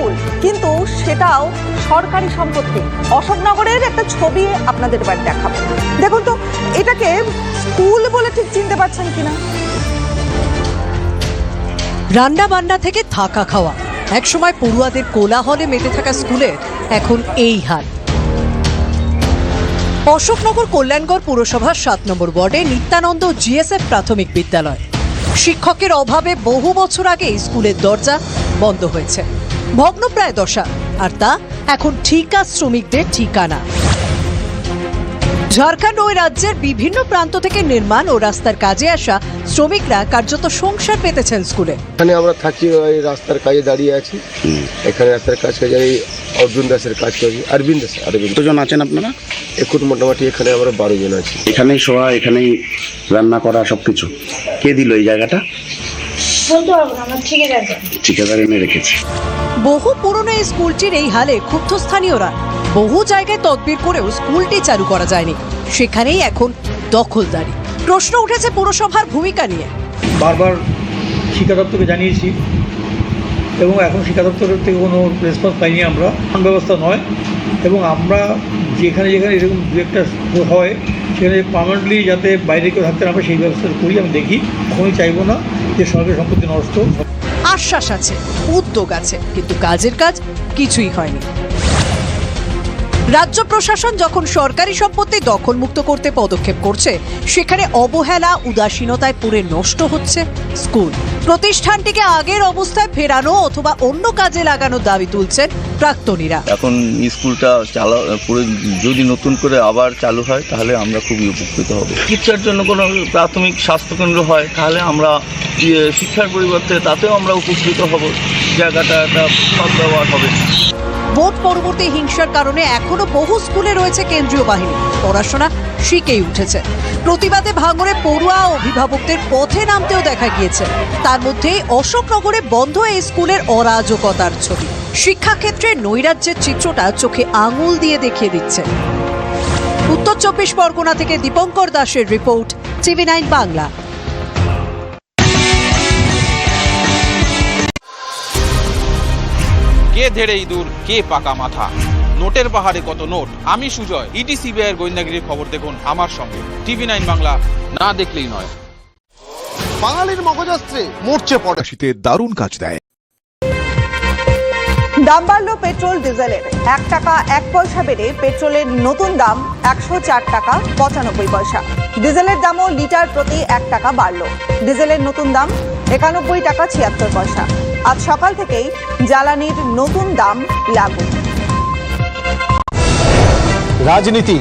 School কিন্তু সেটাও সরকারি সম্পত্তি। অশোকনগরের একটা ছবি আপনাদের এবার দেখাবো। দেখুন তো, এটাকে স্কুল বলে ঠিক চিনতে পারছেন কিনা? রান্না বান্না থেকে থাকা খাওয়া। একসময় পড়ুয়াদের কোলাহলে মেতে থাকা স্কুলের এখন এই হাল অশোকনগর কল্যাণগড় পুরসভার সাত নম্বর ওয়ার্ডে নিত্যানন্দ জিএসএফ প্রাথমিক বিদ্যালয়। শিক্ষকের অভাবে বহু বছর আগে স্কুলের দরজা বন্ধ হয়েছে। ভগ্নপ্রায় দশা। আর তা এখন ঠিকা শ্রমিকদের ঠিকানা। ঝাড়খণ্ড ওই রাজ্যের বিভিন্ন প্রান্ত থেকে নির্মাণ ও রাস্তার কাজে আসা শ্রমিকরা কার্যত সংসার পেতেছেন স্কুলে। এখানে আমরা থাকি ওই রাস্তার কাজে দাঁড়িয়ে আছি। এখানে রাস্তার কাজ কাজে এই অর্জুন দাসের কাজ করি। অরবিন্দ দাস অরবিন্দ। কতজন আছেন আপনারা? এখন মোটামুটি এখানে আমরা বারো জন আছি। এখানেই শোয়া এখানেই রান্না করা সবকিছু। কে দিল এই জায়গাটা? বলতে পারব না আমার ঠিকাদার ঠিকাদার এনে রেখেছে। বহু পুরনো এই স্কুলটির এই হালে ক্ষুব্ধ স্থানীয়রা বহু জায়গায় তদবির করেও স্কুলটি চালু করা যায়নি। সেখানেই এখন দখলদারি। প্রশ্ন উঠেছে পুরসভার ভূমিকা নিয়ে। বারবার শিক্ষা দপ্তরকে জানিয়েছি এবং এখন শিক্ষা দপ্তরের থেকে কোনো রেসপন্স পাইনি আমরা। ব্যবস্থা নয় এবং আমরা যেখানে যেখানে এরকম দু একটা হয় সেখানে পার্মানেন্টলি যাতে বাইরে কেউ থাকতে না সেই ব্যবস্থা করি, আমি দেখি। কখনোই চাইব না যে সরকারি সম্পত্তি নষ্ট। আশ্বাস আছে, উদ্যোগ আছে, কিন্তু কাজের কাজ কিছুই হয়নি। রাজ্য প্রশাসন যখন সরকারি সম্পত্তি দখলমুক্ত করতে পদক্ষেপ করছে সেখানে অবহেলা উদাসীনতায় পুরে নষ্ট হচ্ছে স্কুল। প্রতিষ্ঠানটিকে আগের অবস্থায় ফেরানো অথবা অন্য কাজে লাগানোর দাবি তুলছেন প্রাক্তনীরা। এখন স্কুলটা চালা পুরো যদি নতুন করে আবার চালু হয় তাহলে আমরা খুবই উপকৃত হব। চিকিৎসার জন্য কোনো প্রাথমিক স্বাস্থ্যকেন্দ্র হয় তাহলে আমরা শিক্ষার পরিবর্তে তাতেও আমরা উপকৃত হব। জায়গাটা একটা সৎ ব্যবহার হবে। ভোট পরবর্তী হিংসার কারণে এখনও বহু স্কুলে রয়েছে কেন্দ্রীয় বাহিনী। পড়াশোনা শিখেই উঠেছে। প্রতিবাদে ভাঙড়ে পড়ুয়া অভিভাবকদের পথে নামতেও দেখা গিয়েছে। তার মধ্যে অশোকনগরে বন্ধ এই স্কুলের অরাজকতার ছবি। শিক্ষাক্ষেত্রে নৈরাজ্যের চিত্রটা চোখে আঙুল দিয়ে দেখিয়ে দিচ্ছে। উত্তর চব্বিশ পরগনা থেকে দীপঙ্কর দাসের রিপোর্ট টিভি নাইন বাংলা। কে ধেড়ে ইঁদুর কে পাকা মাথা? নোটের পাহাড়ে কত নোট? আমি সুজয় ইডি সিবিআইয়ের গোয়েন্দাগিরির খবর দেখুন আমার সঙ্গে। টিভি নাইন বাংলা না দেখলেই নয়। বাঙালির মগজাস্ত্রে মরচে পড়ে। শীতে দারুণ কাজ দেয়। দাম বাড়লো পেট্রোল ডিজেলের। এক টাকা এক পয়সা বেড়ে পেট্রোলের নতুন দাম একশো চার টাকা পঁচানব্বই পয়সা। ডিজেলের দামও লিটার প্রতি এক টাকা বাড়লো। ডিজেলের নতুন দাম একানব্বই টাকা ছিয়াত্তর পয়সা। আজ সকাল থেকেই জ্বালানির নতুন দাম লাগু। রাজনীতি।